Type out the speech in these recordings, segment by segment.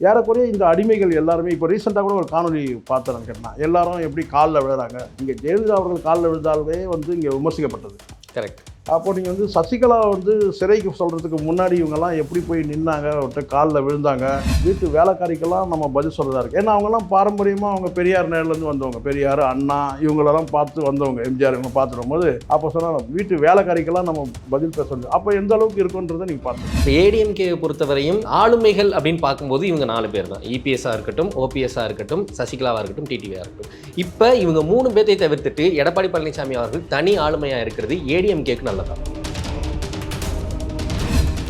ஏறக்குறைய இந்த அடிமைகள் எல்லாருமே இப்போ ரீசெண்டாக கூட ஒரு காணொலி பார்த்தேன் கேட்டேன். எல்லாரும் எப்படி காலில் விழுறாங்க? இங்கே ஜெயலலிதா அவர்கள் காலில் விழுந்தாலே வந்து இங்கே விமர்சிக்கப்பட்டது. கரெக்ட் அப்போ நீங்கள் வந்து சசிகலா வந்து சிறைக்கு சொல்கிறதுக்கு முன்னாடி இவங்கெல்லாம் எப்படி போய் நின்னாங்க? அவர்கிட்ட காலில் விழுந்தாங்க. வீட்டு வேலைக்காரிக்கெல்லாம் நம்ம பதில் சொல்கிறதா இருக்குது ஏன்னா அவங்கெல்லாம் பாரம்பரியமாக அவங்க பெரியார் நேரிலேருந்து வந்தவங்க. பெரியார் அண்ணா இவங்களெல்லாம் பார்த்து வந்தவங்க. எம்ஜிஆர் இவங்க பார்த்துட்டு வரும்போது அப்போ சொன்னால் வீட்டு வேலைக்காரிக்கெல்லாம் நம்ம பதில் பேச அப்போ எந்த அளவுக்கு இருக்குன்றதை நீங்கள் பார்த்து ஏடிஎம்கே பொறுத்தவரையும் ஆளுமைகள் அப்படின்னு பார்க்கும்போது இவங்க நாலு பேர் தான். இபிஎஸ்ஸாக இருக்கட்டும் ஓபிஎஸ்ஸாக இருக்கட்டும் சசிகலாவாக இருக்கட்டும் டிடிவியாக இருக்கட்டும். இப்போ இவங்க மூணு பேர்த்தை தவிர்த்துட்டு எடப்பாடி பழனிசாமி அவர்கள் தனி ஆளுமையாக இருக்கிறது ஏடிஎம்கேக்கு நல்லதா?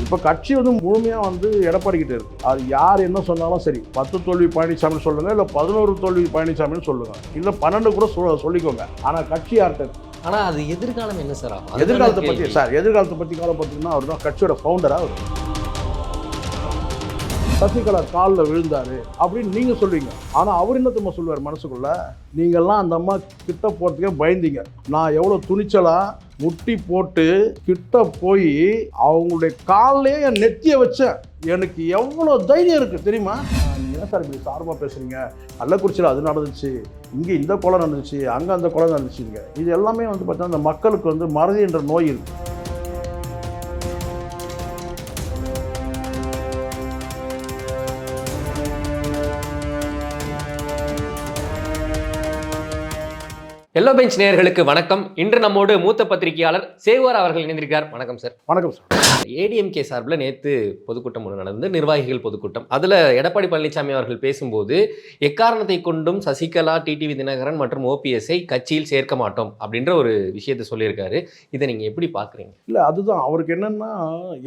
இப்போ கட்சி வந்து முழுமையாக வந்து எடப்பாடி கிட்ட இருக்கு. அது யார் என்ன சொன்னாலும் சரி. பத்து தோல்வி பழனிசாமின்னு சொல்லுங்க இல்லை பதினோரு தோல்வி பழனிசாமின்னு சொல்லுங்க. இல்லை பன்னெண்டு கூட சொல்லிக்கோங்க. ஆனால் கட்சி யார்கிட்ட ஆனால் அது எதிர்காலம் என்ன சார் ஆகும்? எதிர்காலத்தை பற்றி சார் எதிர்காலத்தை பற்றி பார்த்தீங்கன்னா அவர் தான் கட்சியோட ஃபவுண்டராக அவர். சசிகலா காலில் விழுந்தாரு அப்படின்னு நீங்கள் சொல்லுவீங்க ஆனால் அவர் என்ன தம்மா சொல்லுவார் மனசுக்குள்ள? நீங்கள்லாம் அந்த அம்மா கிட்ட போகிறதுக்கே பயந்தீங்க. நான் எவ்வளோ துணிச்சலாக முட்டி போட்டு கிட்ட போய் அவங்களுடைய காலிலே என் நெத்தியை வச்சேன். எனக்கு எவ்வளோ தைரியம் இருக்குது தெரியுமா? என்ன ஏன் சார் இப்படி சார்பாக பேசுகிறீங்க கள்ளக்குறிச்சியில் அது நடந்துச்சு இங்கே இந்த கொலை நடந்துச்சு அங்கே அந்த கொலை நடந்துச்சுங்க இது எல்லாமே வந்து பார்த்தீங்கன்னா அந்த மக்களுக்கு வந்து மறதி என்ற நோய் இருக்குது எல்லோ பெஞ்ச் நேயர்களுக்கு வணக்கம். இன்று நம்மோடு மூத்த பத்திரிகையாளர் சேவர் அவர்கள் இணைந்திருக்கார் வணக்கம் சார் வணக்கம் சார் ஏடிஎம்கே சார்பில் நேற்று பொதுக்கூட்டம் ஒன்று நடந்து நிர்வாகிகள் பொதுக்கூட்டம். அதில் எடப்பாடி பழனிசாமி அவர்கள் பேசும்போது எக்காரணத்தை கொண்டும் சசிகலா டிடிவி தினகரன் மற்றும் ஓபிஎஸ்ஐ கட்சியில் சேர்க்க மாட்டோம் அப்படின்ற ஒரு விஷயத்தை சொல்லியிருக்காரு. இதை நீங்கள் எப்படி பார்க்குறீங்க? இல்லை அதுதான். அவருக்கு என்னென்னா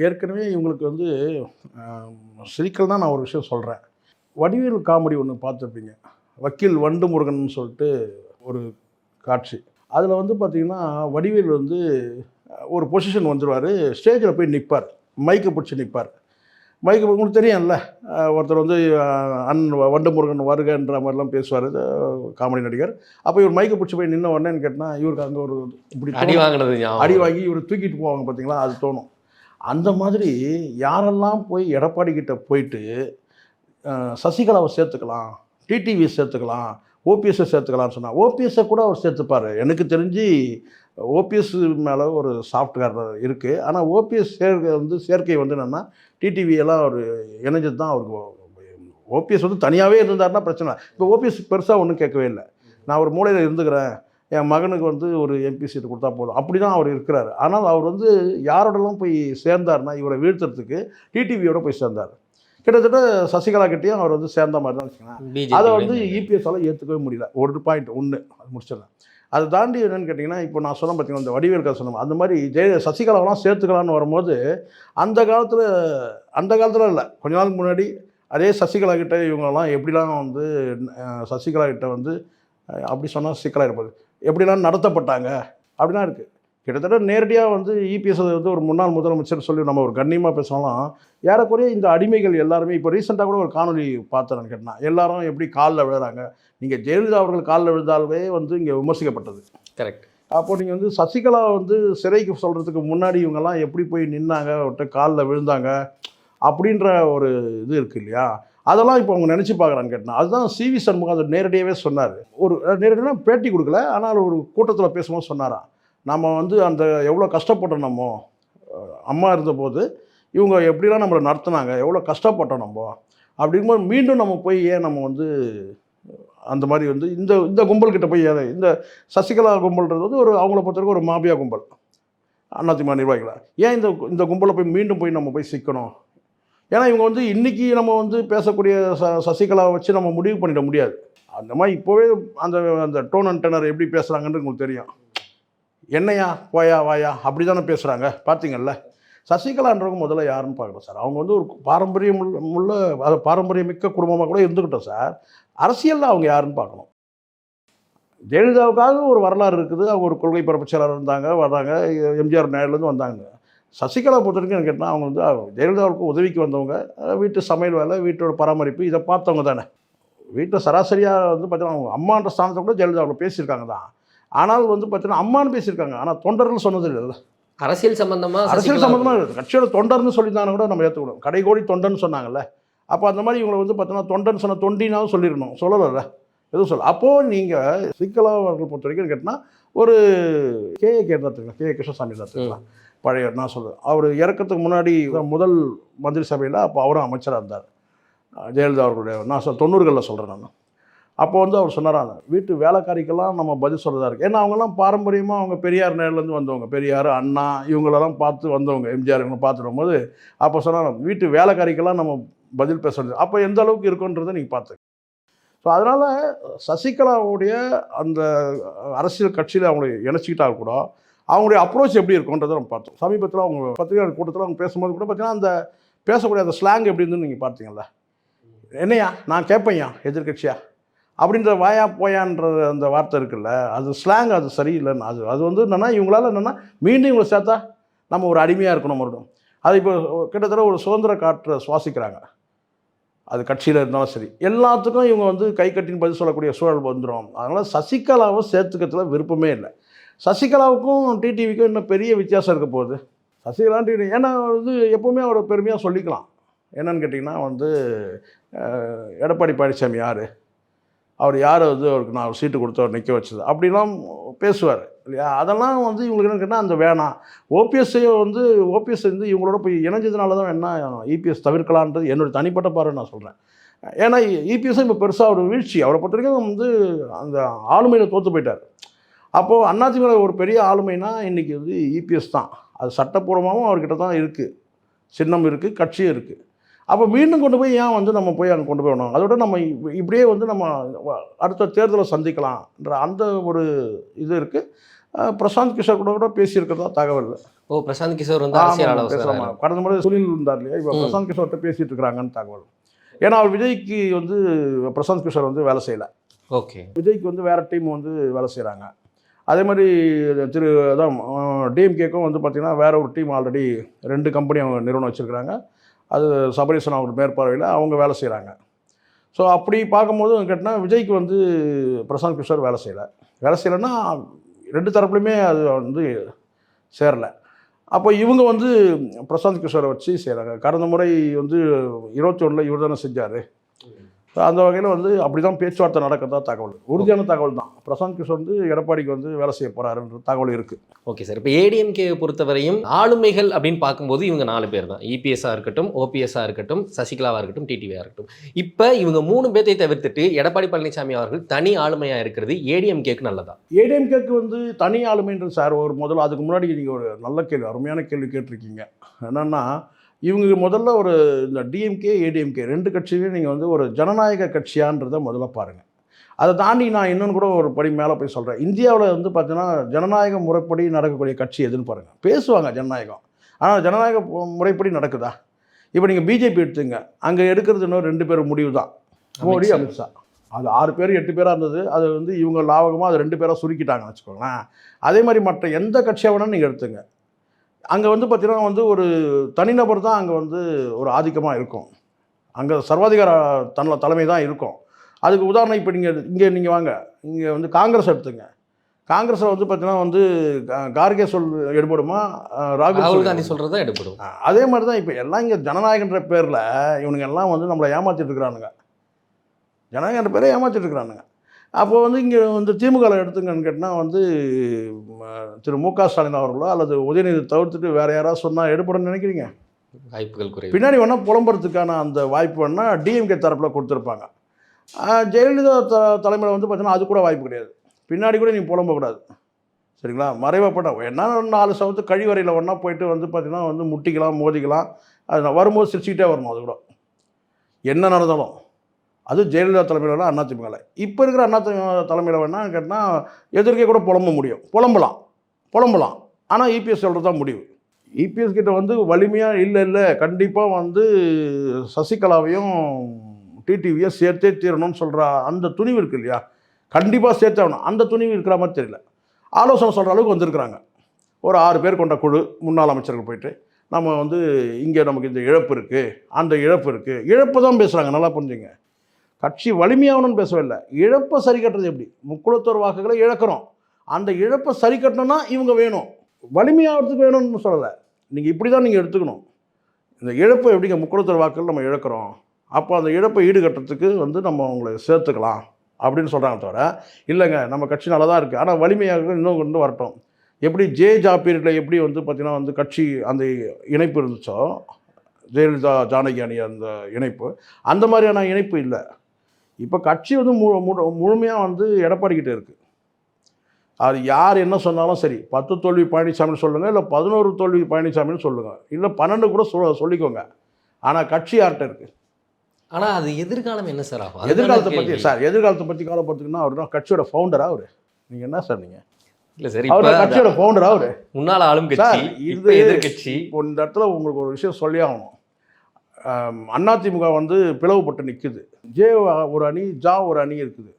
ஏற்கனவே இவங்களுக்கு வந்து சிரிக்கல் தான் நான் ஒரு விஷயம் சொல்கிறேன் வடிவேல் காமெடி ஒன்று பார்த்துருப்பீங்க. வக்கீல் வண்டு முருகன் சொல்லிட்டு ஒரு காட்சி. அதில் வந்து பார்த்திங்கன்னா வடிவேல் வந்து ஒரு பொசிஷன் வந்துடுவார் ஸ்டேஜில் போய் நிற்பார் மைக்கை பிடிச்சி நிற்பார் மைக்கு உங்களுக்கு தெரியும்ல ஒருத்தர் வந்து அன் வண்டு முருகன் வருகன்ற மாதிரிலாம் பேசுவார் காமெடி நடிகர். அப்போ இவர் மைக்கை பிடிச்சி போய் நின்ன உடனேன்னு கேட்டால் இவருக்கு அங்கே ஒரு இப்படி அடி. வாங்கினது. அடி வாங்கி இவர் தூக்கிட்டு போவாங்க பார்த்தீங்களா அது தோணும். அந்த மாதிரி யாரெல்லாம் போய் எடப்பாடி கிட்ட போயிட்டு சசிகலாவை சேர்த்துக்கலாம் டிடிவி சேர்த்துக்கலாம் ஓபிஎஸ்ஸை சேர்த்துக்கலாம்னு சொன்னால் ஓபிஎஸ்ஸை கூட அவர் சேர்த்துப்பார். எனக்கு தெரிஞ்சு ஓபிஎஸ் மேலே ஒரு சாஃப்ட்வேர் இருக்குது ஆனால் ஓபிஎஸ் சேர்க்கை வந்து சேர்க்கை வந்து என்னென்னா டிடிவி எல்லாம் அவர் இணைஞ்சது தான் அவருக்கு ஓபிஎஸ் வந்து தனியாகவே இருந்தாருன்னா பிரச்சனை இப்போ ஓபிஎஸ் பெருசாக ஒன்றும் கேட்கவே இல்லை. நான் ஒரு மூலையில் இருந்துக்கிறேன். என் மகனுக்கு வந்து ஒரு எம்பி சீட்டு கொடுத்தா போதும். அப்படி தான் அவர் இருக்கிறார். ஆனால் அவர் வந்து யாரோடலாம் போய் சேர்ந்தார்னா இவரை வீழ்த்துறதுக்கு டிடிவியோட போய் சேர்ந்தார். கிட்டத்தட்ட சசிகலா கிட்டேயும் அவர் வந்து சேர்ந்த மாதிரி தான் வச்சுக்கோங்களேன். அதை வந்து. இபிஎஸ்ஸால் ஏற்றுக்கவே முடியல. ஒரு பாயிண்ட் ஒன்று அது முடிச்சிடலாம். அதை தாண்டி என்னன்னு கேட்டிங்கன்னா இப்போ நான் சொன்ன பார்த்தீங்கன்னா இந்த வடிவேல் கதை சொன்னோம் அந்த மாதிரி ஜெய சசிகலாவெல்லாம் சேர்த்துக்கலான்னு வரும்போது அந்த காலத்தில் அந்த காலத்தில் இல்லை. கொஞ்ச நாளுக்கு முன்னாடி அதே சசிகலா கிட்ட இவங்கெல்லாம் எப்படிலாம் வந்து சசிகலா கிட்ட வந்து அப்படி சொன்னால் சிக்கலாக இருப்பது எப்படிலாம் நடத்தப்பட்டாங்க அப்படிலாம் இருக்குது கிட்டத்தட்ட நேரடியாக வந்து இபிஎஸ் வந்து ஒரு முன்னாள் முதலமைச்சர் சொல்லி நம்ம ஒரு கண்ணியமாக பேசினாலும் ஏறக்குறைய இந்த அடிமைகள் எல்லாருமே இப்போ ரீசெண்டாக கூட ஒரு காணொலி பார்த்தேன் கேட்டேன். எல்லாரும் எப்படி காலில் விழுறாங்க? நீங்கள் ஜெயலலிதா அவர்கள் காலில் விழுந்தாலே வந்து இங்கே விமர்சிக்கப்பட்டது. கரெக்ட் அப்போ நீங்கள் வந்து சசிகலா வந்து சிறைக்கு சொல்கிறதுக்கு முன்னாடி இவங்கெல்லாம் எப்படி போய் நின்னாங்க? அவர்கிட்ட காலில் விழுந்தாங்க? அப்படின்ற ஒரு இது இருக்குது இல்லையா? அதெல்லாம் இப்போ அவங்க நினச்சி பார்க்குறான்னு கேட்டேன். அதுதான் சிவி சண்முகம் அதை நேரடியாகவே சொன்னார். ஒரு நேரடியாக பேட்டி கொடுக்கல. ஆனால் ஒரு கூட்டத்தில் பேசும்போது சொன்னாராம் நம்ம வந்து அந்த எவ்வளோ கஷ்டப்பட்டோம் நம்ம? அம்மா இருந்தபோது இவங்க எப்படிலாம் நம்மளை நடத்துனாங்க? எவ்வளோ கஷ்டப்பட்டோம் நம்ம? அப்படிங்கும்போது மீண்டும் நம்ம போய் ஏன் நம்ம வந்து அந்த மாதிரி வந்து இந்த இந்த கும்பல்கிட்ட போய் ஏன் இந்த சசிகலா கும்பல்ன்றது வந்து ஒரு அவங்கள பொறுத்தவரைக்கும் ஒரு மாபியா கும்பல். அதிமுக நிர்வாகிகளா? ஏன் இந்த இந்த கும்பலை போய் மீண்டும் போய் நம்ம போய் சிக்கணும்? ஏன்னா இவங்க வந்து இன்றைக்கி நம்ம வந்து பேசக்கூடிய ச சசிகலாவை வச்சு நம்ம முடிவு பண்ணிட முடியாது. அந்த மாதிரி இப்போவே அந்த அந்த டோன் அண்ட் டெனர் எப்படி பேசுகிறாங்கன்னு உங்களுக்கு தெரியும். என்னையா போயா வாயா அப்படி தானே பேசுகிறாங்க பார்த்தீங்கல்ல சசிகலான்றவங்க முதல்ல யாருன்னு பார்க்கணும் சார். அவங்க வந்து ஒரு பாரம்பரியம் உள்ள அதை அது பாரம்பரியமிக்க குடும்பமாக கூட இருந்துக்கிட்டோம் சார். அரசியலில் அவங்க யாருன்னு பார்க்கணும். ஜெயலலிதாவுக்காக ஒரு வரலாறு இருக்குது. அவங்க ஒரு கொள்கை பரப்பு செயலாளர் இருந்தாங்க வர்றாங்க. எம்ஜிஆர் நேரிலேருந்து வந்தாங்க. சசிகலா பொறுத்த வரைக்கும் எனக்கு கேட்டால் அவங்க வந்து ஜெயலலிதாவுக்கு உதவிக்கு வந்தவங்க. வீட்டு சமையல் வேலை வீட்டோட பராமரிப்பு இதை பார்த்தவங்க தானே. வீட்டில் சராசரியாக வந்து பார்த்தீங்கன்னா அவங்க அம்மான்ற ஸ்தானத்தை கூட ஜெயலலிதா அவங்க பேசியிருக்காங்க தான். ஆனால் வந்து பார்த்தீங்கன்னா அம்மான்னு பேசியிருக்காங்க. ஆனால் தொண்டர்கள் சொன்னது இல்லைல்ல அரசியல் சம்பந்தமா அரசியல் சம்மந்தமாக இருக்குது கட்சியோட தொண்டர்னு சொல்லியிருந்தாங்க கூட நம்ம ஏற்றுக்கணும் கடைகோடி தொண்டர்னு சொன்னாங்கல்ல. அப்போ அந்த மாதிரி இவங்களை வந்து பார்த்தோன்னா தொண்டன் சொன்ன தொண்டினாவும் சொல்லிடணும் சொல்லலைல்ல. எதுவும் சொல்ல அப்போது நீங்கள் சிக்கலா அவர்கள் பொறுத்த வரைக்கும் கேட்டால் ஒரு கே. ஏ. கே தான் கே. ஏ. கிருஷ்ணசாமி தான் பழைய நான் சொல்லுவேன் அவர் இறக்கறதுக்கு முன்னாடி முதல் மந்திரி சபையில் அப்போ அவரும் அமைச்சராக இருந்தார். ஜெயலலிதா அவர்களுடைய நான் சொல் தொண்ணூறுகளில் சொல்கிறேன் நான். அப்போ வந்து அவர் சொன்னாராங்க வீட்டு வேலைக்காரிக்கெல்லாம் நம்ம பதில் சொல்கிறதா இருக்குது ஏன்னா அவங்கெல்லாம் பாரம்பரியமாக அவங்க பெரியார் நேர்லேருந்து வந்தவங்க. பெரியார் அண்ணா இவங்களெல்லாம் பார்த்து வந்தவங்க. எம்ஜிஆர் இவங்க பார்த்துடும் வரும்போது அப்போ சொன்னாங்க வீட்டு வேலைக்காரிக்கெல்லாம் நம்ம பதில் பேசுறது அப்போ எந்த அளவுக்கு இருக்குன்றதை நீங்கள் பார்த்து ஸோ அதனால் சசிகலாவுடைய அந்த அரசியல் கட்சியில் அவங்களை இணைச்சிக்கிட்டா கூட அவங்களுடைய அப்ரோச் எப்படி இருக்குன்றதை நம்ம பார்த்தோம். சமீபத்தில் அவங்க பத்திரிகையாளர் கூட்டத்தில் அவங்க பேசும்போது கூட பார்த்தீங்கன்னா அந்த பேசக்கூடிய அந்த ஸ்லாங் எப்படி இருந்துன்னு நீங்கள் பார்த்தீங்கல்ல. என்னையா? நான் கேட்பையா எதிர்கட்சியா அப்படின்ற வாயா போயான்ற அந்த வார்த்தை இருக்குல்ல அது ஸ்லாங் அது சரியில்லைன்னு. அது அது வந்து என்னென்னா இவங்களால என்னென்னா மீண்டும் இவங்களை சேர்த்தா நம்ம ஒரு அடிமையாக இருக்கணும் மறுபடியும். அது இப்போ கிட்டத்தட்ட ஒரு சுதந்திர காற்றை சுவாசிக்கிறாங்க. அது கட்சியில் இருந்தாலும் சரி. எல்லாத்துக்கும் இவங்க வந்து கை கட்டின்னு பதில் சொல்லக்கூடிய சூழல் வந்துடும் அதனால் சசிகலாவை சேர்த்துக்கிறதுல விருப்பமே இல்லை. சசிகலாவுக்கும் டிடிவிக்கும் இன்னும் பெரிய வித்தியாசம் இருக்க போகுது. சசிகலா டிடி ஏன்னா வந்து எப்போவுமே அவரை பெருமையாக சொல்லிக்கலாம். என்னன்னு கேட்டிங்கன்னா வந்து எடப்பாடி பழனிசாமி யார்? அவர் யார் வந்து அவருக்கு நான் சீட்டு கொடுத்து அவர் நிற்க வச்சது? அப்படிலாம் பேசுவார் இல்லையா? அதெல்லாம் வந்து இவங்களுக்கு என்ன கேட்டால் அந்த வேணாம். ஓபிஎஸ்ஸை வந்து ஓபிஎஸ் வந்து இவங்களோட போய் இணைஞ்சதுனால தான் என்ன இபிஎஸ் தவிர்க்கலான்றது என்னுடைய தனிப்பட்ட பார்வை நான் சொல்கிறேன் ஏன்னா இபிஎஸ் இப்போ பெருசாக ஒரு வீழ்ச்சி. அவரை பொறுத்த வரைக்கும் வந்து அந்த ஆளுமையில் தோற்று போயிட்டார். அப்போது அண்ணாதிமுக ஒரு பெரிய ஆளுமைனா இன்றைக்கி வந்து இபிஎஸ் தான். அது சட்டப்பூர்வமாகவும் அவர்கிட்ட தான் இருக்குது சின்னம் இருக்குது கட்சியும் இருக்குது அப்போ மீண்டும் கொண்டு போய் ஏன் வந்து நம்ம போய் அங்கே கொண்டு போய் விடணும்? அதோட நம்ம இப்~ இப்படியே வந்து நம்ம அடுத்த தேர்தலை சந்திக்கலாம்ன்ற அந்த ஒரு இது இருக்குது பிரசாந்த் கிஷோர் கூட கூட பேசியிருக்கிறதா தகவல். ஓ பிரசாந்த் கிஷோர் வந்து பேசலாமா. கடந்த முறை சுனில் இருந்தார் இல்லையா? இப்போ. பிரசாந்த் கிஷோர்கிட்ட பேசிட்டு இருக்கிறாங்கன்னு தகவல். ஏன்னா அவர் விஜய்க்கு வந்து பிரசாந்த் கிஷோர் வந்து வேலை செய்யலை. ஓகே. விஜய்க்கு வந்து வேறு டீம் வந்து வேலை செய்கிறாங்க அதே மாதிரி திரு அதான் டிஎம்கேக்கும் வந்து பார்த்திங்கன்னா வேற ஒரு டீம் ஆல்ரெடி ரெண்டு கம்பெனி அவங்க நிறுவனம் வச்சுருக்கிறாங்க. அது சபரீசன் அவங்க மேற்பார்வையில் அவங்க வேலை செய்கிறாங்க ஸோ அப்படி பார்க்கும்போது கேட்டால் விஜய்க்கு வந்து பிரசாந்த் கிஷோர் வேலை செய்யலை. வேலை செய்யலைன்னா ரெண்டு தரப்புலையுமே அது வந்து சேரலை. அப்போ இவங்க வந்து பிரசாந்த் கிஷோரை வச்சு செய்கிறாங்க கடந்த முறை வந்து இருபத்தி ஒன்றில் இவர் தானே செஞ்சார். அந்த வகையில் வந்து அப்படி தான் பேச்சுவார்த்தை நடக்கிறதா தகவல். உறுதியான தகவல் தான் பிரசாந்த் கிஷோர் வந்து எடப்பாடிக்கு வந்து வேலை செய்ய போகிறாருன்ற தகவல் இருக்குது ஓகே சார். இப்போ ஏடிஎம்கே பொறுத்தவரையும் ஆளுமைகள் அப்படின்னு பார்க்கும்போது இவங்க நாலு பேர் தான். இபிஎஸ்ஸாக இருக்கட்டும் ஓபிஎஸ்ஸாக இருக்கட்டும் சசிகலாவாக இருக்கட்டும் டிடிவியாக இருக்கட்டும். இப்போ இவங்க மூணு பேர்த்தை தவிர்த்துட்டு எடப்பாடி பழனிசாமி அவர்கள் தனி ஆளுமையாக இருக்கிறது ஏடிஎம்கேக்கு நல்லதா? ஏடிஎம்கேக்கு வந்து தனி ஆளுமைன்றது சார் ஒரு முதல்ல அதுக்கு முன்னாடி நீங்கள் ஒரு நல்ல கேள்வி அருமையான கேள்வி கேட்டிருக்கீங்க. என்னென்னா இவங்க முதல்ல ஒரு இந்த டிஎம்கே ஏடிஎம்கே ரெண்டு கட்சியிலையும் நீங்கள் வந்து ஒரு ஜனநாயக கட்சியான்றதை முதல்ல பாருங்கள் அதை தாண்டி நான் இன்னொன்று கூட ஒரு படி மேலே போய் சொல்கிறேன் இந்தியாவில் வந்து பார்த்தீங்கன்னா ஜனநாயக முறைப்படி நடக்கக்கூடிய கட்சி எதுன்னு பாருங்கள் பேசுவாங்க ஜனநாயகம். ஆனால் ஜனநாயக முறைப்படி நடக்குதா? இப்போ நீங்கள் பிஜேபி எடுத்துங்க. அங்கே எடுக்கிறது இன்னும் ரெண்டு பேர் முடிவு தான். மோடி. அமித்ஷா. அது ஆறு பேர் எட்டு பேராக இருந்தது. அது வந்து இவங்க லாபகமாக அது ரெண்டு பேராக சுருக்கிட்டாங்கன்னு வச்சுக்கோங்களேன். அதே மாதிரி மற்ற எந்த கட்சியாக வேணாலும் நீங்கள் எடுத்துங்க. அங்கே வந்து பார்த்தீங்கன்னா வந்து ஒரு தனிநபர் தான் அங்கே வந்து ஒரு ஆதிக்கமாக இருக்கும். அங்கே சர்வாதிகார தன்ன தலைமை தான் இருக்கும். அதுக்கு உதாரணம் இப்போ நீங்கள் இங்கே நீங்கள் வாங்க. இங்கே வந்து காங்கிரஸ் எடுத்துங்க. காங்கிரஸில் வந்து பார்த்தீங்கன்னா வந்து கா- கார்கே சொல் எடுபடுமா ராகுல் காந்தி எடுபடுமா? சொல்கிறது தான் எடுப்படும் ஆ, அதே மாதிரி தான் இப்போ எல்லாம் இங்கே ஜனநாயகன்ற பேரில் இவனுங்க எல்லாம் வந்து நம்மளை ஏமாத்திட்டு இருக்கிறானுங்க. ஜனநாயகன்ற பேரை ஏமாத்திட்டு இருக்கிறானுங்க. அப்போ வந்து இங்கே வந்து திமுக எடுத்துங்கன்னு கேட்டால் வந்து திரு மு க ஸ்டாலின் அவர்களோ அல்லது உதயநிதி தவிர்த்துட்டு வேற யாராவது சொன்னால் எடுப்படணும்னு நினைக்கிறீங்க? வாய்ப்புகள் குறைவு. பின்னாடி வேணால் புலம்புறதுக்கான அந்த வாய்ப்பு வேணால் டிஎம்கே தரப்பில் கொடுத்துருப்பாங்க. ஜெயலலிதா த தலைமையில் வந்து பார்த்தீங்கன்னா அது கூட வாய்ப்பு கிடையாது. பின்னாடி கூட நீங்கள் புலம்பக்கூடாது. சரிங்களா? மறைவப்பட்ட என்ன நாலு சவத்து கழிவறையில் ஒன்றா போயிட்டு வந்து பார்த்தீங்கன்னா வந்து முட்டிக்கலாம் மோதிக்கலாம். அது வரும்போது சிரிச்சுக்கிட்டே வரணும் அது கூட. என்ன நடந்தாலும். அது ஜெயலலிதா தலைமையில் அண்ணா திமுகவில் இப்போ இருக்கிற அதிமுக தலைமையில் வேணால் கேட்டால் எதிர்க்கே கூட புலம்ப முடியும். புலம்பலாம். புலம்பலாம். ஆனால் இபிஎஸ் சொல்கிறது தான் முடிவு. இபிஎஸ் கிட்ட வந்து வலிமையாக இல்லை இல்லை. கண்டிப்பாக வந்து சசிகலாவையும் டிடிவியும் சேர்த்தே தீரணும்னு சொல்கிற அந்த துணிவு இருக்கு இல்லையா? கண்டிப்பாக சேர்த்தே ஆகணும். அந்த துணிவு இருக்கிற மாதிரி தெரியல. ஆலோசனை சொல்கிற அளவுக்கு வந்திருக்கிறாங்க. ஒரு ஆறு பேர் கொண்ட குழு முன்னாள் அமைச்சர்கள் போயிட்டு நம்ம வந்து இங்கே நமக்கு இந்த இழப்பு இருக்குது அந்த இழப்பு இருக்குது இழப்பு தான் பேசுகிறாங்க நல்லா புரிஞ்சுங்க. கட்சி வலிமையாகணும்னு பேசவே இல்லை இழப்பை சரி கட்டுறது எப்படி? முக்குளத்தோர் வாக்குகளை இழக்கிறோம். அந்த இழப்பை சரி கட்டணும்னா இவங்க வேணும். வலிமையாகிறதுக்கு வேணும்னு சொல்லலை. நீங்கள் இப்படி தான் நீங்கள் எடுத்துக்கணும். இந்த இழப்பை எப்படிங்க முக்குளத்தோர் வாக்குகள் நம்ம இழக்கிறோம்? அப்போ அந்த இழப்பை ஈடுகட்டுறதுக்கு வந்து நம்ம உங்களை சேர்த்துக்கலாம் அப்படின்னு சொல்கிறாங்க தவிர இல்லைங்க நம்ம கட்சி நல்லா தான் இருக்குது ஆனால் வலிமையாக இன்னும் கொண்டு வரட்டும். எப்படி ஜே ஜா பீரியடில் எப்படி வந்து பார்த்திங்கன்னா வந்து கட்சி அந்த இணைப்பு இருந்துச்சோ ஜெயலலிதா ஜானகி அணி அந்த இணைப்பு அந்த மாதிரியான இணைப்பு இல்லை. இப்போ கட்சி வந்து முழு முழுமையாக வந்து எடப்பாடிக்கிட்ட இருக்குது அது யார் என்ன சொன்னாலும் சரி பத்து தோல்வி பழனிசாமின்னு சொல்லுங்கள் இல்லை பதினோரு தோல்வி பழனிசாமின்னு சொல்லுங்கள் இல்லை பன்னெண்டு கூட சொ சொல்லிக்கோங்க. ஆனால் கட்சி யார்கிட்ட இருக்குது ஆனா அது எதிர்காலம் என்ன சார் ஆகும்? எதிர்காலத்தை பற்றி. சார் எதிர்காலத்தை பற்றி கவலைப்படுத்துக்குன்னா அவர் தான் கட்சியோட ஃபவுண்டரா அவர். நீங்கள் என்ன சார் நீங்கள் இல்ல சார் அவர் கட்சியோட ஃபவுண்டரா அவர். முன்னாள் ஆளும் கட்சி இது- எதிர்கட்சி இப்போ இந்த இடத்துல உங்களுக்கு ஒரு விஷயம் சொல்லி ஆகணும். அதிமுக வந்து பிளவுபட்டு நிற்குது ஜே ஒரு அணி ஜா ஒரு அணி இருக்குது.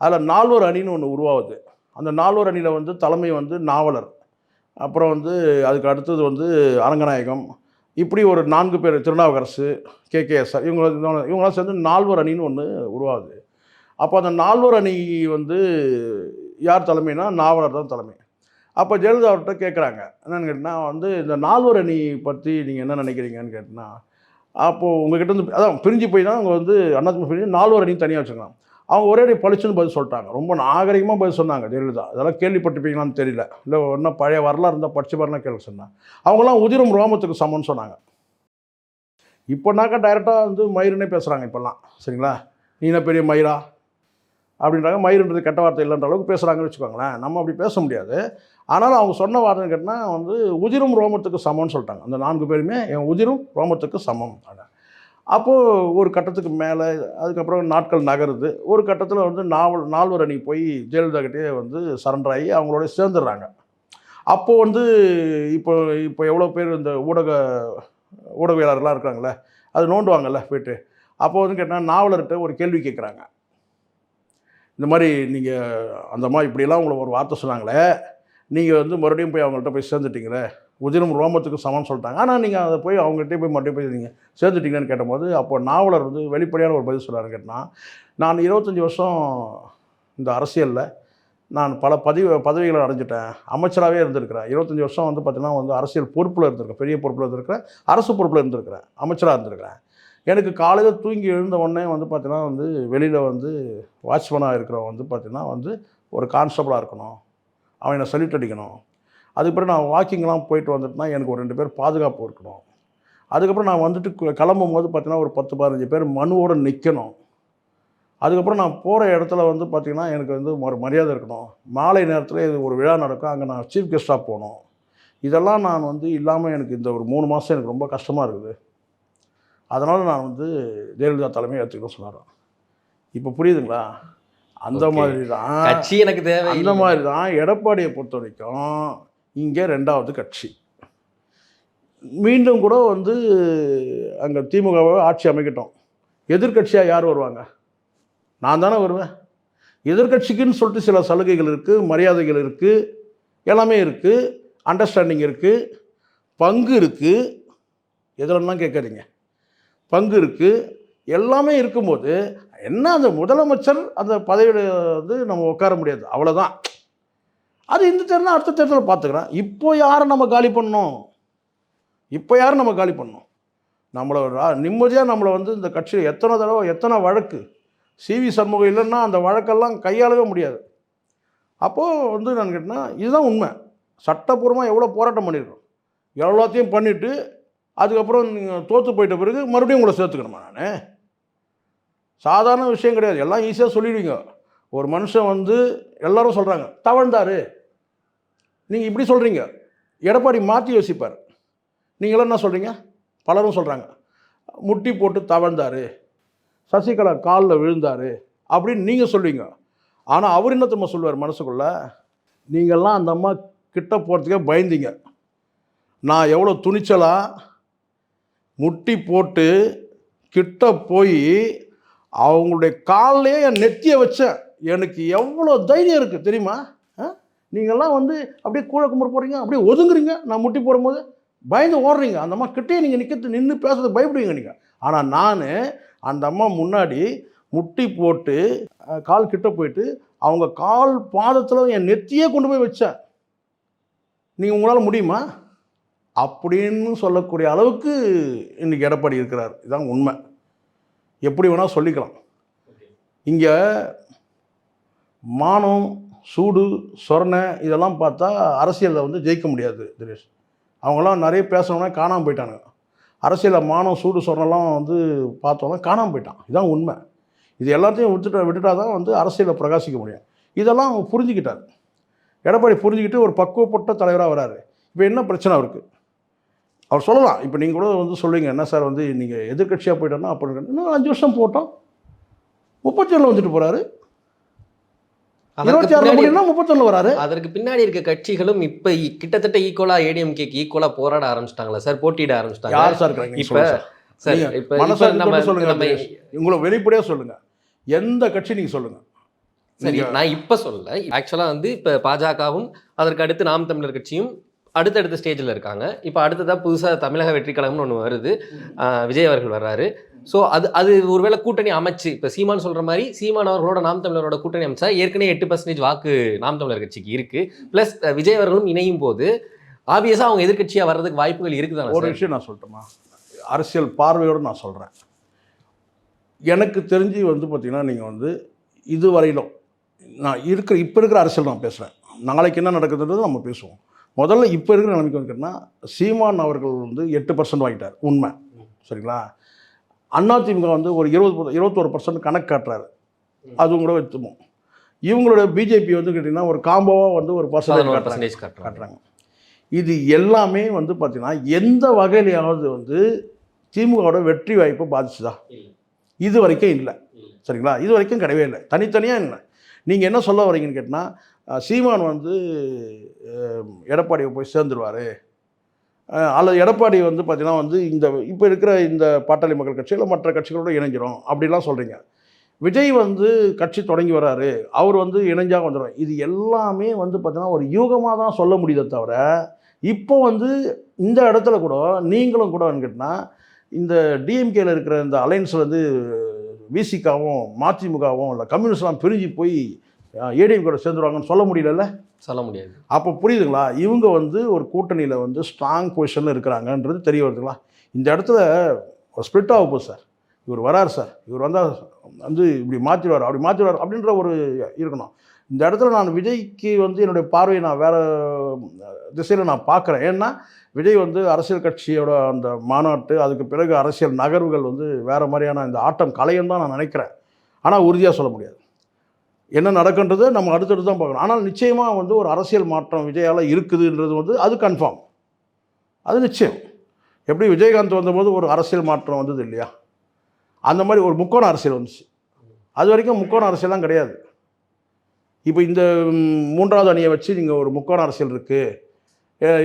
அதில் நால்வர் அணின்னு ஒன்று உருவாகுது. அந்த நால்வர் அணியில் வந்து தலைமை வந்து நாவலர். அப்புறம் வந்து அதுக்கு அடுத்தது வந்து அரங்கநாயகம். இப்படி ஒரு நான்கு பேர் திருநாவுக்கரசு கே இவங்க இவங்களாம் சேர்ந்து நால்வர் அணின்னு ஒன்று உருவாகுது. அப்போ அந்த நால்வர் அணி வந்து யார் தலைமைனா நாவலர் தான் தலைமை. அப்போ ஜெயலலிதா அவர்கிட்ட கேட்குறாங்க என்னென்னு கேட்டால் வந்து இந்த நால்வர் அணி பற்றி நீங்கள் என்ன நினைக்கிறீங்கன்னு கேட்டினா அப்போது உங்ககிட்ட வந்து அதான் பிரிஞ்சு போய் தான் அவங்க வந்து அண்ணாதிமுக பிரிஞ்சு நால்வர் அணி தனியாக வச்சுருக்காங்க அவங்க ஒரே அடி பளிச்சுன்னு பதில் சொல்லிட்டாங்க. ரொம்ப நாகரிகமாக பதில் சொன்னாங்க ஜெயலலிதா. அதெல்லாம் கேள்விப்பட்டிருப்பீங்களான்னு தெரியல. இல்லை இன்னும் பழைய வரலாறு இருந்தால் படிச்சு பாருன்னா கேள்வி சொன்னாங்க அவங்களாம் உதிரும் ரோமத்துக்கு சமம்னு சொன்னாங்க. இப்போனாக்கா டைரெக்டாக வந்து மயிருன்னே பேசுகிறாங்க இப்போல்லாம். சரிங்களா? நீ என்ன பெரிய மயிரா? அப்படின்றாங்க. மயிருன்றது கெட்ட வார்த்தை இல்லைன்ற அளவுக்கு பேசுகிறாங்கன்னு வச்சுக்கோங்களேன். நம்ம அப்படி பேச முடியாது. ஆனாலும் அவங்க சொன்ன வார்த்தைன்னு கேட்டால் வந்து உதிரும் ரோமத்துக்கு சமம்னு சொல்லிட்டாங்க. அந்த நான்கு பேருமே என் உதிரும் ரோமத்துக்கு சமம் அப்போது ஒரு கட்டத்துக்கு மேலே அதுக்கப்புறம் நாட்கள் நகருது. ஒரு கட்டத்தில் வந்து நாவல் நால்வர் அணி போய் ஜெயலலிதா கிட்டே வந்து சரண்டர் ஆகி அவங்களோட சேர்ந்துடுறாங்க. அப்போது வந்து இப்போ இப்போ எவ்வளோ பேர் இந்த ஊடக ஊடகவியலாளர்களாக இருக்கிறாங்களே அது நோண்டுவாங்கல்ல போயிட்டு. அப்போ வந்து கேட்டால் நாவலர்கிட்ட ஒரு கேள்வி கேட்குறாங்க. இந்த மாதிரி நீங்கள் அந்த மாதிரி இப்படியெல்லாம் உங்களை ஒரு வார்த்தை சொன்னாங்களே நீங்கள் வந்து மறுபடியும் போய் அவங்கள்ட்ட போய் சேர்ந்துட்டீங்களே? உதிரும் ரோமத்துக்கு சமம்னு சொல்லிட்டாங்க. ஆனால் நீங்கள் அதை போய் அவங்ககிட்டே போய் மறுபடியும் போய் நீங்கள் சேர்ந்துட்டீங்கன்னு கேட்டபோது அப்போ நாவலர் வந்து வெளிப்படையான ஒரு பதில் சொல்கிறாரு கேட்டால் நான் இருபத்தஞ்சி வருஷம் இந்த அரசியலில் நான் பல பதவி பதவிகளை அடைஞ்சிட்டேன். அமைச்சராகவே இருந்திருக்கிறேன். இருபத்தஞ்சி வருஷம் வந்து பார்த்தீங்கன்னா வந்து அரசியல் பொறுப்பில் இருந்திருக்கேன் பெரிய பொறுப்பில் இருந்திருக்கிறேன். அரசு பொறுப்பில் இருந்திருக்கிறேன். அமைச்சராக இருந்திருக்கிறேன். எனக்கு காலையில் தூங்கி எழுந்த உடனே வந்து பார்த்திங்கன்னா வந்து வெளியில் வந்து வாட்ச்மேனாக இருக்கிறவன் வந்து பார்த்திங்கன்னா வந்து ஒரு கான்ஸ்டபிளாக இருக்கணும். அவன் என்னை சல்யூட் அடிக்கணும். அதுக்கப்புறம் நான் வாக்கிங்லாம் போயிட்டு வந்துட்டுனா எனக்கு ஒரு ரெண்டு பேர் பாதுகாப்பு இருக்கணும். அதுக்கப்புறம் நான் வந்துட்டு கிளம்பும் போது பார்த்தீங்கன்னா ஒரு பத்து பதினஞ்சு பேர் மனுவோடு நிற்கணும் அதுக்கப்புறம் நான் போகிற இடத்துல வந்து பார்த்திங்கன்னா எனக்கு வந்து ஒரு மரியாதை இருக்கணும். மாலை நேரத்தில் இது ஒரு விழா நடக்கும். அங்கே நான் சீஃப் கெஸ்ட்டாக போகணும். இதெல்லாம் நான் வந்து இல்லாமல் எனக்கு இந்த ஒரு மூணு மாதம் எனக்கு ரொம்ப கஷ்டமாக இருக்குது. அதனால் நான் வந்து ஜெயலலிதா தலைமையை ஏற்றுக்கணும் சொன்னார் இப்போ புரியுதுங்களா? அந்த. மாதிரி தான் கட்சி எனக்கு தேவை அந்த மாதிரி தான் எடப்பாடியை பொறுத்த வரைக்கும் இங்கே ரெண்டாவது கட்சி. மீண்டும் கூட வந்து அங்கே திமுகவை ஆட்சி அமைக்கட்டும். எதிர்க்கட்சியாக யார் வருவாங்க? நான் தானே வருவேன். எதிர்க்கட்சிக்குன்னு சொல்லிட்டு சில சலுகைகள் இருக்குது மரியாதைகள் இருக்குது எல்லாமே இருக்குது அண்டர்ஸ்டாண்டிங் இருக்குது பங்கு இருக்குது எதுலலாம் கேட்காதீங்க. பங்கு இருக்குது எல்லாமே இருக்கும்போது என்ன அந்த முதலமைச்சர் அந்த பதவியில் வந்து நம்ம உட்கார முடியாது. அவ்வளோதான் அது இந்த தேர்தல் அடுத்த தேர்தலில் பார்த்துக்கலாம். இப்போ யாரை நம்ம காலி பண்ணோம் இப்போ யாரை நம்ம காலி பண்ணோம் நம்மளை நிம்மதியாக நம்மளை வந்து இந்த கட்சியில் எத்தனை தடவை எத்தனை வழக்கு? சிவி சண்முகம் இல்லைன்னா அந்த வழக்கெல்லாம் கையாளவே முடியாது. அப்போது வந்து நான் கேட்டேன்னா இதுதான் உண்மை. சட்டப்பூர்வமாக எவ்வளோ போராட்டம் பண்ணியிருக்கோம். எவ்வளோத்தையும் பண்ணிவிட்டு அதுக்கப்புறம் நீங்கள் தோற்று போயிட்ட பிறகு மறுபடியும் உங்களை சேர்த்துக்கணுமா நான்? சாதாரண விஷயம் கிடையாது. எல்லாம் ஈஸியாக சொல்லிடுவீங்க. ஒரு மனுஷன் வந்து எல்லாரும் சொல்கிறாங்க தவழ்ந்தார். நீங்கள் இப்படி சொல்கிறீங்க எடப்பாடி மாற்றி யோசிப்பார். நீங்களாம் என்ன சொல்கிறீங்க பலரும் சொல்கிறாங்க முட்டி போட்டு தவழ்ந்தார். சசிகலா காலில் விழுந்தார். அப்படின்னு நீங்கள் சொல்லுவீங்க. ஆனால் அவர் என்ன திரும்ப சொல்லுவார் மனசுக்குள்ள? நீங்கள்லாம் அந்த அம்மா கிட்ட போகிறதுக்கே பயந்தீங்க. நான் எவ்வளோ துணிச்சலாக முட்டி போட்டு கிட்ட போய் அவங்களுடைய காலிலே என் நெத்தியை வச்சேன் எனக்கு எவ்வளோ தைரியம் இருக்குது தெரியுமா? நீங்கள்லாம் வந்து அப்படியே கூழ கும்பிட போகிறீங்க அப்படியே ஒதுங்குறீங்க. நான் முட்டி போடும்போது பயந்து ஓடுறீங்க. அந்த அம்மா கிட்டே நீங்கள் நிற்கிறது நின்று பேசுறது பயப்படுவீங்க நீங்கள் ஆனால் நான் அந்த அம்மா முன்னாடி முட்டி போட்டு கால் கிட்ட போயிட்டு அவங்க கால் பாதத்தில் என் நெத்தியே கொண்டு போய் வச்சேன் நீங்கள் உங்களால் முடியுமா? அப்படின்னு சொல்லக்கூடிய அளவுக்கு இன்றைக்கி எடப்பாடி இருக்கிறார். இதுதான் உண்மை. எப்படி வேணால் சொல்லிக்கலாம். இங்கே மானம் சூடு சொரணை இதெல்லாம் பார்த்தா அரசியலில் வந்து ஜெயிக்க முடியாது தினேஷ். அவங்களாம் நிறைய பேசணும்னா காணாமல் போயிட்டானுங்க. அரசியலில் மானம் சூடு சொரணெல்லாம் வந்து பார்த்தோன்னா காணாமல் போயிட்டான். இதான் உண்மை. இது எல்லாத்தையும் விட்டுட்டு விட்டுட்டா தான் வந்து அரசியலில் பிரகாசிக்க முடியும். இதெல்லாம் அவங்க புரிஞ்சுக்கிட்டார். எடப்பாடி புரிஞ்சுக்கிட்டு ஒரு பக்குவப்பட்ட தலைவராக வராரு. இப்போ என்ன பிரச்சனை அவருக்கு? அவர் சொல்லலாம். இப்போ நீங்கள் கூட வந்து சொல்லுவீங்க என்ன சார் வந்து நீங்கள் எதிர்க்கட்சியாக போயிட்டோன்னா அப்போ இன்னும் அஞ்சு வருஷம் போட்டோம். முப்பத்தொன்னில் வந்துட்டு போகிறாரு வராரு. அதற்கு பின்னாடி இருக்க கட்சிகளும் இப்ப கிட்டத்தட்ட ஈக்குவலா ஏடிஎம்கேக்கு ஈக்குவலா போராட ஆரம்பிச்சிட்டாங்களா சார் போட்டியிட ஆரம்பிச்சிட்டாங்க. யார் சார் நீங்க இப்ப சொல்லுங்க சார். நீங்க இப்ப. உங்களை எந்த கட்சி நீங்கள் சொல்லுங்க. சரி நீங்க- நான் இப்ப சொல்லல. ஆக்சுவலா வந்து இப்ப பாஜகவும் அதற்கு அடுத்து நாம் தமிழர் கட்சியும் அடுத்தடுத்த ஸ்டேஜில் இருக்காங்க. இப்போ அடுத்ததா புதுசா தமிழக வெற்றி கழகம்னு ஒன்று வருது. விஜய் அவர்கள் வர்றாரு. ஸோ அது அது ஒருவேளை கூட்டணி அமைச்சு இப்போ சீமான் சொல்ற மாதிரி சீமான் அவர்களோட நாம் தமிழரோட கூட்டணி அமைச்சா ஏற்கனவே எட்டு பர்சன்டேஜ் வாக்கு நாம் தமிழர் கட்சிக்கு இருக்கு. ப்ளஸ் விஜய் அவர்களும் இணையும் போது ஆப்வியஸா அவங்க எதிர்க்கட்சியா வர்றதுக்கு வாய்ப்புகள் இருக்குதானே ஒரு விஷயம் நான் சொல்லட்டுமா? அரசியல் பார்வையோடு நான் சொல்கிறேன் எனக்கு தெரிஞ்சு வந்து பார்த்தீங்கன்னா நீங்கள் வந்து இதுவரையிலும் நான் இருக்கிற இப்போ இருக்கிற அரசியல் நான் பேசுகிறேன் நாளைக்கு என்ன நடக்குதுன்றது நம்ம பேசுவோம். முதல்ல இப்போ இருக்கிற நிலைமைக்கு வந்துக்கிட்டோன்னா சீமான் அவர்கள் வந்து எட்டு பர்சன்ட் வாங்கிட்டார் உண்மை. சரிங்களா? அதிமுக வந்து ஒரு இருபது இருபத்தோரு பர்சன்ட் கணக்கு காட்டுறாரு. அதுவும் கூட வச்சுப்போம் இவங்களோட பிஜேபி வந்து கேட்டிங்கன்னா ஒரு காம்போவாக வந்து ஒரு பர்சன்டேஜ் காட்டுறாங்க. இது எல்லாமே வந்து பார்த்தீங்கன்னா எந்த வகையிலையாவது வந்து திமுகவோட வெற்றி வாய்ப்பை பாதிச்சுதா? இது வரைக்கும் இல்லை. சரிங்களா? இது வரைக்கும் கிடையவே இல்லை. தனித்தனியாக இல்லை. நீங்கள் என்ன சொல்ல வரீங்கன்னு கேட்டால் சீமான் வந்து எடப்பாடியை போய் சேர்ந்துருவார். அல்லது எடப்பாடி வந்து பார்த்தீங்கன்னா வந்து இந்த இப்போ இருக்கிற இந்த பாட்டாளி மக்கள் கட்சியில் மற்ற கட்சிகளோட இணைஞ்சிரும் அப்படிலாம் சொல்கிறீங்க விஜய் வந்து கட்சி தொடங்கி வர்றாரு அவர் வந்து இணைஞ்சாக வந்துடும் இது எல்லாமே வந்து பார்த்தீங்கன்னா ஒரு யூகமாக தான் சொல்ல முடியுதே தவிர இப்போ வந்து இந்த இடத்துல கூட நீங்களும் கூட கேட்டால் இந்த டிஎம்கேல இருக்கிற இந்த அலைன்ஸ் வந்து விசிகாவும் மதிமுகவும் இல்லை கம்யூனிஸ்ட்லாம் பிரிஞ்சு போய் ஏடிஎம் கூட சேர்ந்துருவாங்கன்னு சொல்ல முடியலல்ல? சொல்ல முடியாது. அப்போ புரியுதுங்களா? இவங்க வந்து ஒரு கூட்டணியில் வந்து ஸ்ட்ராங் பொசிஷனில் இருக்கிறாங்கன்றது தெரிய வருதுங்களா? இந்த இடத்துல ஸ்ப்ளிட் ஆக போகுது சார். இவர் வரார் சார். இவர் வந்தால் வந்து இப்படி மாற்றிடுவார் அப்படி மாற்றிடுவார் அப்படின்ற ஒரு இருக்கணும். இந்த இடத்துல நான் விஜய்க்கு வந்து என்னுடைய பார்வையை நான் வேறு திசையில் நான் பார்க்குறேன். ஏன்னா விஜய் வந்து அரசியல் கட்சியோட அந்த மாநாட்டு அதுக்கு பிறகு அரசியல் நகர்வுகள் வந்து வேறு மாதிரியான இந்த ஆட்டம் கலையும் தான் நான் நினைக்கிறேன். ஆனால் உறுதியாக சொல்ல முடியாது. என்ன நடக்குன்றது நம்ம அடுத்தடுத்து தான் பார்க்கணும். ஆனால் நிச்சயமாக வந்து ஒரு அரசியல் மாற்றம் விஜயால் இருக்குதுன்றது வந்து அது கன்ஃபார்ம் அது நிச்சயம். எப்படி விஜயகாந்த் வந்தபோது ஒரு அரசியல் மாற்றம் வந்தது இல்லையா? அந்த மாதிரி ஒரு முக்கோண அரசியல் வந்துச்சு. அது வரைக்கும் முக்கோண அரசியல்லாம் கிடையாது. இப்போ இந்த மூன்றாவது அணியை வச்சு நீங்கள் ஒரு முக்கோண அரசியல் இருக்குது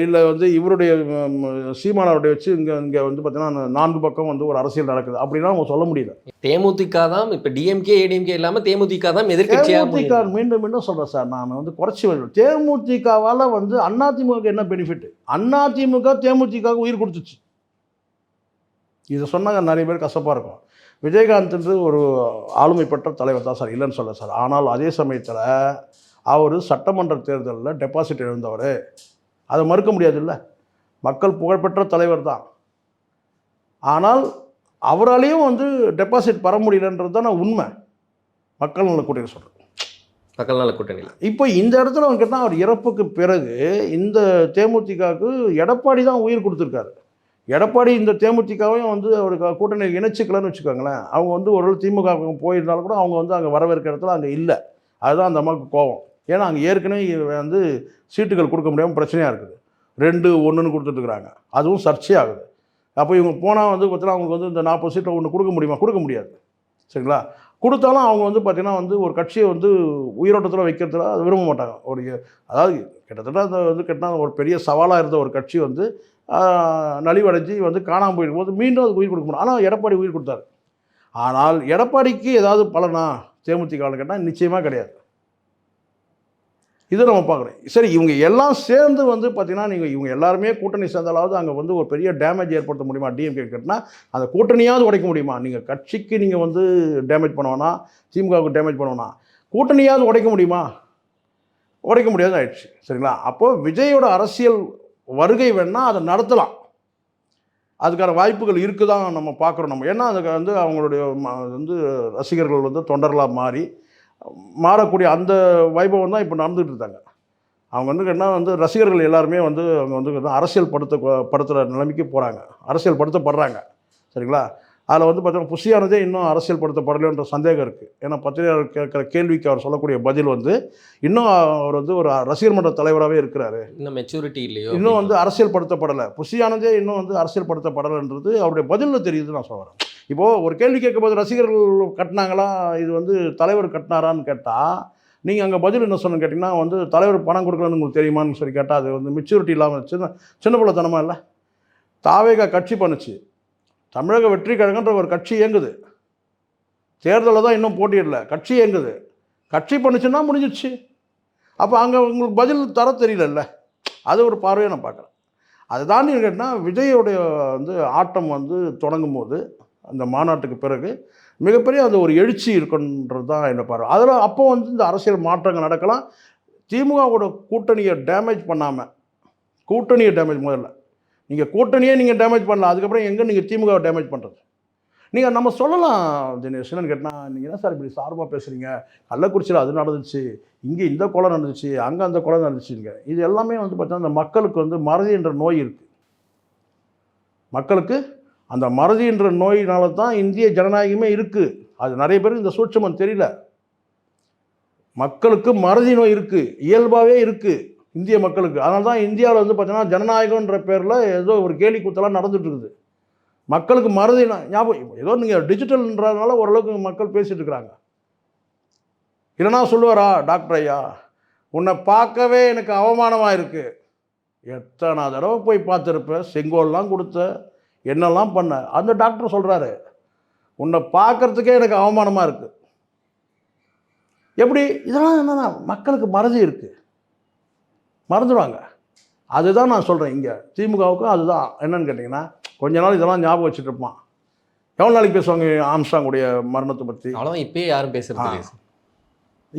இல்லை வந்து இவருடைய ம், சீமானவருடைய வச்சு இங்கே இங்கே வந்து பார்த்தீங்கன்னா நான்கு பக்கம் வந்து ஒரு அரசியல் நடக்குது. அப்படின்னா அவங்க சொல்ல முடியல. தேமுதிக தான் இப்ப டிஎம்கே ஏடிஎம்கே இல்லாம தேமுதிக தான் எதிர்க்கட்சியா தேமுதிக மீண்டும் மீண்டும் சொல்கிறேன் சார். நான் வந்து குறைச்சி வருவேன் தேமுதிகவால் வந்து அதிமுக என்ன பெனிஃபிட் அதிமுக தேமுதிகவுக்கு உயிர் கொடுத்துச்சு. இதை சொன்னாங்க நிறைய பேர் கசப்பாக இருக்கும். விஜயகாந்த்ன்றது ஒரு ஆளுமை பெற்ற தலைவர் தான் சார். இல்லைன்னு சொல்ல சார். ஆனால் அதே சமயத்தில் அவர் சட்டமன்ற தேர்தலில் டெபாசிட் இழந்தவர். அதை மறுக்க முடியாதுல்ல. மக்கள் புகழ்பெற்ற தலைவர் தான். ஆனால் அவராலேயும் வந்து டெபாசிட் பெற முடியலன்றது தான் உண்மை. மக்கள் நல கூட்டணி சொல்கிறேன் மக்கள் நல கூட்டணியில். இப்போ இந்த இடத்துல அவங்க கேட்டால் அவர் இறப்புக்கு பிறகு இந்த தேமுதிகவுக்கு எடப்பாடி தான் உயிர் கொடுத்துருக்காரு. எடப்பாடி இந்த தேமுதிகவையும் வந்து அவருக்கு கூட்டணியில் இணைச்சிக்கலன்னு வச்சுக்கோங்களேன். அவங்க வந்து ஒரு திமுக போயிருந்தாலும் கூட அவங்க வந்து அங்கே வரவேற்கிற இடத்துல அங்கே இல்லை. அதுதான் அந்த அம்மாவுக்கு கோவம் ஏன்னா அங்கே ஏற்கனவே வந்து சீட்டுகள் கொடுக்க முடியாமல் பிரச்சனையாக இருக்குது. ரெண்டு ஒன்றுன்னு கொடுத்துட்ருக்குறாங்க அதுவும் சர்ச்சையாகுது. அப்போ இவங்க போனால் வந்து பார்த்தீங்கன்னா அவங்களுக்கு வந்து இந்த நாற்பது சீட்டில் ஒன்று கொடுக்க முடியுமா? கொடுக்க முடியாது. சரிங்களா? கொடுத்தாலும் அவங்க வந்து பார்த்திங்கன்னா வந்து ஒரு கட்சியை வந்து உயிரோட்டத்தில் வைக்கிறதுல அது விரும்ப மாட்டாங்க. ஒரு அதாவது கிட்டத்தட்ட அந்த வந்து கேட்டால் ஒரு பெரிய சவாலாக இருந்த ஒரு கட்சி வந்து நலிவடைஞ்சு வந்து காணாமல் போயிருக்கும் போது மீண்டும் அதுக்கு உயிர் கொடுக்க முடியும். ஆனால் எடப்பாடி உயிர் கொடுத்தாரு. ஆனால் எடப்பாடிக்கு ஏதாவது பலனா தேமுதிகவில் கேட்டால் நிச்சயமாக கிடையாது. இதை நம்ம பார்க்குறோம் சரி இவங்க எல்லாம் சேர்ந்து வந்து பார்த்தீங்கன்னா நீங்கள் இவங்க எல்லாருமே கூட்டணி சேர்ந்தாலாவது அங்கே வந்து ஒரு பெரிய டேமேஜ் ஏற்படுத்த முடியுமா? டிஎம்கே கேட்டால் அந்த கூட்டணியாவது உடைக்க முடியுமா? நீங்கள் கட்சிக்கு நீங்கள் வந்து டேமேஜ் பண்ணுவோன்னா திமுகவுக்கு டேமேஜ் பண்ணுவோன்னா கூட்டணியாவது உடைக்க முடியுமா? உடைக்க முடியாது ஆயிடுச்சு. சரிங்களா? அப்போது விஜயோட அரசியல் வருகை வேணால் அதை நடத்தலாம். அதுக்கான வாய்ப்புகள் இருக்குதான் நம்ம பார்க்குறோம் நம்ம. ஏன்னா அதுக்கு வந்து அவங்களுடைய வந்து ரசிகர்கள் வந்து தொண்டர்களாக மாறி மாறக்கூடிய அந்த வைபவம் தான் இப்போ நடந்துகிட்டு இருந்தாங்க அவங்க வந்து என்ன வந்து ரசிகர்கள் எல்லாருமே வந்து அவங்க வந்து அரசியல் படுத்த படுத்துகிற நிலைமைக்கு போகிறாங்க அரசியல் படுத்தப்படுறாங்க. சரிங்களா? அதில் வந்து பார்த்தீங்கன்னா புஷியானதே இன்னும் அரசியல் படுத்தப்படலைன்ற சந்தேகம் இருக்குது ஏன்னா பத்திரிகையாளர் கேட்குற கேள்விக்கு அவர் சொல்லக்கூடிய பதில் வந்து இன்னும் அவர் வந்து ஒரு ரசிகர் மன்ற தலைவராகவே இருக்கிறாரு. இன்னும் மெச்சூரிட்டி இல்லையோ இன்னும் வந்து அரசியல் படுத்தப்படலை. புஷியானதே இன்னும் வந்து அரசியல் படுத்தப்படலைன்றது அவருடைய பதிலில் தெரியுது நான் சொல்கிறேன் இப்போது ஒரு கேள்வி கேட்கும்போது ரசிகர்கள் கட்டினாங்களா? இது வந்து தலைவர் கட்டினாரான்னு கேட்டால் நீங்கள் அங்கே பதில் என்ன சொன்னு கேட்டிங்கன்னா வந்து தலைவர் பணம் கொடுக்கலன்னு உங்களுக்கு தெரியுமான்னு சொல்லி கேட்டால் அது வந்து மெச்சூரிட்டி இல்லாமல் சின்ன சின்ன பிள்ளைத்தனமா இல்லை. தாவேகா கட்சி பண்ணுச்சு. தமிழக வெற்றி கழகன்ற ஒரு கட்சி இயங்குது. தேர்தலில் தான் இன்னும் போட்டியிடல கட்சி இயங்குது. கட்சி பண்ணுச்சுன்னா முடிஞ்சிச்சு அப்போ அங்கே உங்களுக்கு பதில் தர தெரியலல்ல. அது ஒரு பார்வையை நான் பார்க்குறேன். அது தாண்டி கேட்டால் விஜயோடைய வந்து ஆட்டம் வந்து தொடங்கும் போது அந்த மாநாட்டுக்கு பிறகு மிகப்பெரிய அந்த ஒரு எழுச்சி இருக்குன்றது தான் என்ன பார்வை. அதில் அப்போ வந்து இந்த அரசியல் மாற்றங்கள் நடக்கலாம். திமுகவோட கூட்டணியை டேமேஜ் பண்ணாமல் கூட்டணியை டேமேஜ் முதல்ல. நீங்கள் கூட்டணியே நீங்கள் டேமேஜ் பண்ணலாம் அதுக்கப்புறம் எங்கே நீங்கள் திமுகவை டேமேஜ் பண்ணுறது நீங்கள் நம்ம சொல்லலாம் தினேஷ் என்னன்னு கேட்டால் நீங்கள் என்ன சார் இப்படி சார்பாக பேசுகிறீங்க கள்ளக்குறிச்சியில் அது நடந்துச்சு இங்கே இந்த கொலை நடந்துச்சு அங்கே அந்த கொலை நடந்துச்சுங்க. இது எல்லாமே வந்து பார்த்தீங்கன்னா அந்த மக்களுக்கு வந்து மறதி என்ற நோய் இருக்குது மக்களுக்கு அந்த மறதி என்ற நோயினால தான் இந்திய ஜனநாயகமே இருக்குது அது நிறைய பேருக்கு இந்த சூட்சமம் தெரியல. மக்களுக்கு மறதி நோய் இருக்குது இயல்பாகவே இருக்குது இந்திய மக்களுக்கு. அதனால தான் இந்தியாவில் வந்து பார்த்தீங்கன்னா ஜனநாயகன்ற பேரில் ஏதோ ஒரு கேலி கூத்தலாம் நடந்துட்டு இருக்குது. மக்களுக்கு மறதி ஞாபகம் ஏதோ நீங்கள் டிஜிட்டல்ன்றதுனால ஓரளவுக்கு மக்கள் பேசிகிட்டு இருக்கிறாங்க. இல்லைனா சொல்லுவாரா டாக்டர் ஐயா உன்னை பார்க்கவே எனக்கு அவமானமாக இருக்குது எத்தனை தடவை போய் பார்த்துருப்பேன் செங்கோல்லாம் கொடுத்த என்னெல்லாம் பண்ண? அந்த டாக்டர் சொல்கிறாரு உன்னை பார்க்கறதுக்கே எனக்கு அவமானமாக இருக்குது எப்படி? இதெல்லாம் என்னன்னா மக்களுக்கு மறதி இருக்குது மறந்துடுவாங்க. அதுதான் நான் சொல்கிறேன் இங்கே. திமுகவுக்கும் அதுதான். என்னன்னு கேட்டிங்கன்னா கொஞ்ச நாள் இதெல்லாம் ஞாபகம் வச்சுட்டு இருப்பான். எவ்வளோ நாளைக்கு பேசுவாங்க ஆம்ஸ்டாங்குடைய மரணத்தை பற்றி அவ்வளோதான் இப்பயே யாரும் சார்.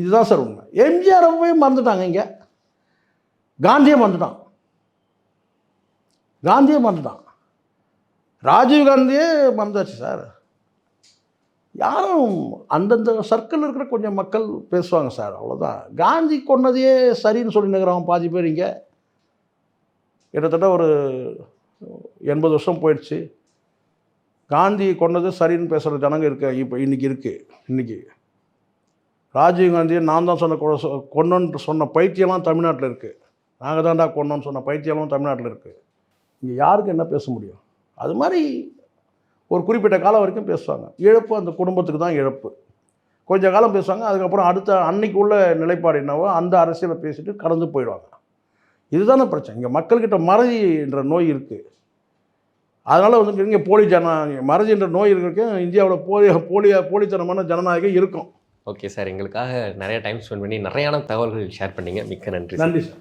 இதுதான் சார் உண்மை. எம்ஜிஆரை போய் மறந்துட்டாங்க இங்கே. காந்தியை மறந்துட்டான். காந்தியை மறந்துட்டான். ராஜீவ் காந்தியே மறந்தாச்சு சார். யாரும் அந்தந்த சர்க்கிள் இருக்கிற கொஞ்சம் மக்கள் பேசுவாங்க சார் அவ்வளோதான் காந்தி கொன்னதையே சரின்னு சொல்லி நிற்கிறவன் பாதி பேர் இங்கே. கிட்டத்தட்ட ஒரு எண்பது வருஷம் போயிடுச்சு. காந்தி கொண்டது சரின்னு பேசுகிற ஜனங்க இருக்கு இப்போ இன்றைக்கி இருக்குது இன்றைக்கி ராஜீவ் காந்தியை நான் தான் சொன்ன கொ- சொ- கொன்னோன்னு சொன்ன பைத்தியம்லாம் தமிழ்நாட்டில் இருக்குது நாங்கள் தான்டா கொன்னோன்னு சொன்ன பைத்தியம்லாம் தமிழ்நாட்டில் இருக்குது இங்கே யாருக்கு என்ன பேச முடியும்? அது மாதிரி ஒரு குறிப்பிட்ட காலம் வரைக்கும் பேசுவாங்க. இழப்பு அந்த குடும்பத்துக்கு தான் இழப்பு. கொஞ்ச காலம் பேசுவாங்க அதுக்கப்புறம் அடுத்த அன்னைக்கு உள்ள நிலைப்பாடு என்னவோ அந்த அரசியலை பேசிட்டு கடந்து போயிடுவாங்க. இதுதானே பிரச்சனை. இங்கே மக்கள்கிட்ட மறதின்ற நோய் இருக்குது அதனால் வந்து இங்கே போலி ஜன மறதின்ற நோய் இருக்கிறதுக்கு இந்தியாவில் போலி போலியா போலித்தனமான ஜனநாயகம் இருக்கும். Okay sir. எங்களுக்காக நிறைய டைம் ஸ்பெண்ட் பண்ணி நிறையான தகவல்கள் ஷேர் பண்ணீங்க. மிக்க நன்றி. நன்றி சார்.